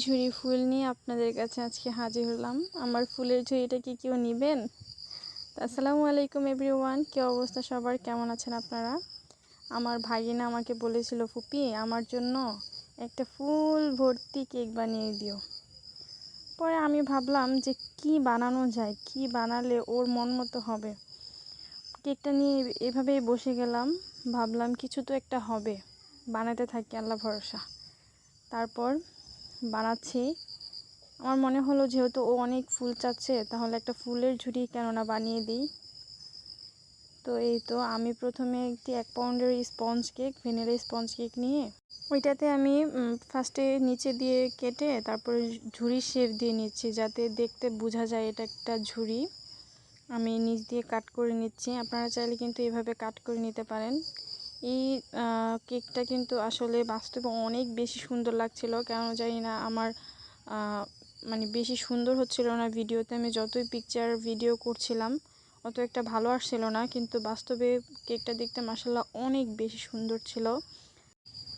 ঝুড়ি ফুল নিয়ে আপনাদের কাছে আজকে হাজির হলাম। আমার ফুলের ঝুড়িটা কি কেউ নেবেন? আসসালামু আলাইকুম এভরিওয়ান, কী অবস্থা সবার? কেমন আছেন আপনারা? আমার ভাগিনা আমাকে বলেছিল, ফুপি, আমার জন্য একটা ফুল ভর্তি কেক বানিয়ে দিও। পরে আমি ভাবলাম যে কি বানানো যায়, কি বানালে ওর মন মতো হবে। কেকটা নিয়ে এভাবেই বসে গেলাম, ভাবলাম কিছু তো একটা হবে। বানাতে থাকি, আল্লাহ ভরসা। তারপর বানাচ্ছি। আমার মনে হলো যেহেতু ও অনেক ফুল চাচ্ছে, তাহলে একটা ফুলের ঝুড়ি কেননা বানিয়ে দিই। তো এই তো আমি প্রথমে একটি এক পাউন্ডের sponge cake, vanilla sponge cake নিয়ে, ওইটাতে আমি ফার্স্টে নিচে দিয়ে কেটে তারপরে ঝুড়ি শেপ দিয়ে নিচ্ছি যাতে দেখতে বোঝা যায় এটা একটা ঝুড়ি। আমি নিচ দিয়ে কাট করে নিচ্ছি। আপনারা চাইলে কিন্তু এভাবে কাট করে নিতে পারেন। এই কেকটা কিন্তু আসলে বাস্তবে অনেক বেশি সুন্দর লাগছিল। কেন জানি না আমার মানে বেশি সুন্দর হচ্ছিল না ভিডিওতে। আমি যতই পিকচার ভিডিও করছিলাম, অত একটা ভালো আসছিল না। কিন্তু বাস্তবে কেকটা দেখতে মাসাল্লাহ অনেক বেশি সুন্দর ছিল।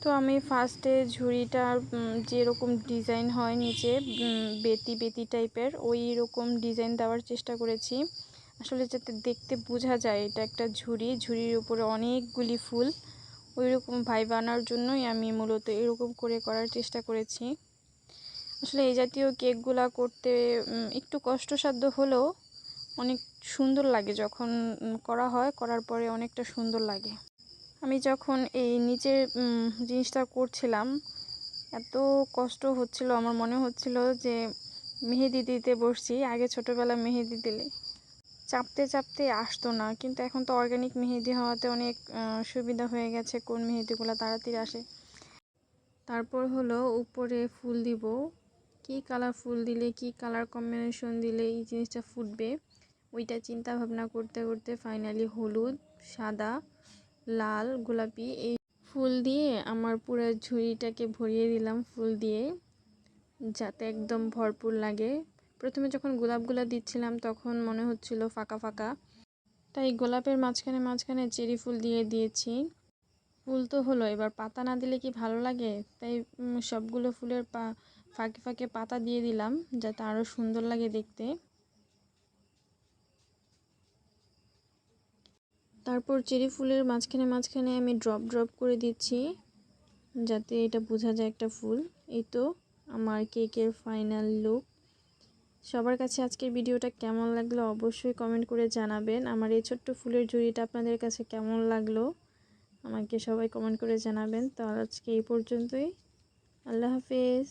তো আমি ফার্স্টে ঝুড়িটার যেরকম ডিজাইন হয় নিচে বেতি বেতি টাইপের ওই রকম ডিজাইন দেওয়ার চেষ্টা করেছি। আসলে যাতে দেখতে বোঝা যায়, এটা একটা ঝুড়ি। ঝুড়ির উপরে অনেকগুলি ফুল। ওই রকম ভাই বানার জন্যই আমি মূলত এরকম করে করার চেষ্টা করেছি। আসলে এই জাতীয় কেকগুলা করতে একটু কষ্টসাধ্য হলেও অনেক সুন্দর লাগে যখন করা হয়। করার পরে অনেকটা সুন্দর লাগে। আমি যখন এই নিচের জিনিসটা করছিলাম, এত কষ্ট হচ্ছিল। আমার মনে হচ্ছিল যে মেহেদি দিতে বসছি। আগে ছোটোবেলা মেহেদি দিলে চাপতে চাপতে আসতো না। কিন্তু এখন তো অর্গ্যানিক মেহেদি হওয়াতে অনেক সুবিধা হয়ে গেছে কোন মেহেদিগুলো তাড়াতাড়ি আসে। তারপর হলো উপরে ফুল দিব। কি কালার ফুল দিলে, কি কালার কম্বিনেশন দিলে এই জিনিসটা ফুটবে, ওইটা চিন্তা ভাবনা করতে করতে ফাইনালি হলুদ, সাদা, লাল, গোলাপি এই ফুল দিয়ে আমার পুরো ঝুড়িটাকে ভরিয়ে দিলাম ফুল দিয়ে, যাতে একদম ভরপুর লাগে। প্রথমে যখন গোলাপগুলো দিচ্ছিলাম, তখন মনে হচ্ছিল ফাঁকা ফাঁকা। তাই গোলাপের মাঝখানে মাঝখানে চেরি ফুল দিয়ে দিয়েছি। ফুল তো হলো, এবার পাতা না দিলে কি ভালো লাগে? তাই সবগুলো ফুলের পা, ফাঁকে ফাঁকে পাতা দিয়ে দিলাম, যাতে আরও সুন্দর লাগে দেখতে। তারপর চেরি ফুলের মাঝখানে মাঝখানে আমি ড্রপ ড্রপ করে দিচ্ছি, যাতে এটা বোঝা যায় একটা ফুল। এই তো, আমার কেকের ফাইনাল লুক। সবার কাছে আজকের ভিডিওটা কেমন লাগল অবশ্যই কমেন্ট করে জানাবেন। আমার এই ছোট্ট ফুলের ঝুড়িটা আপনাদের কাছে কেমন লাগল আমাকে সবাই কমেন্ট করে জানাবেন। তো আজকে এই পর্যন্তই। আল্লাহ হাফেজ।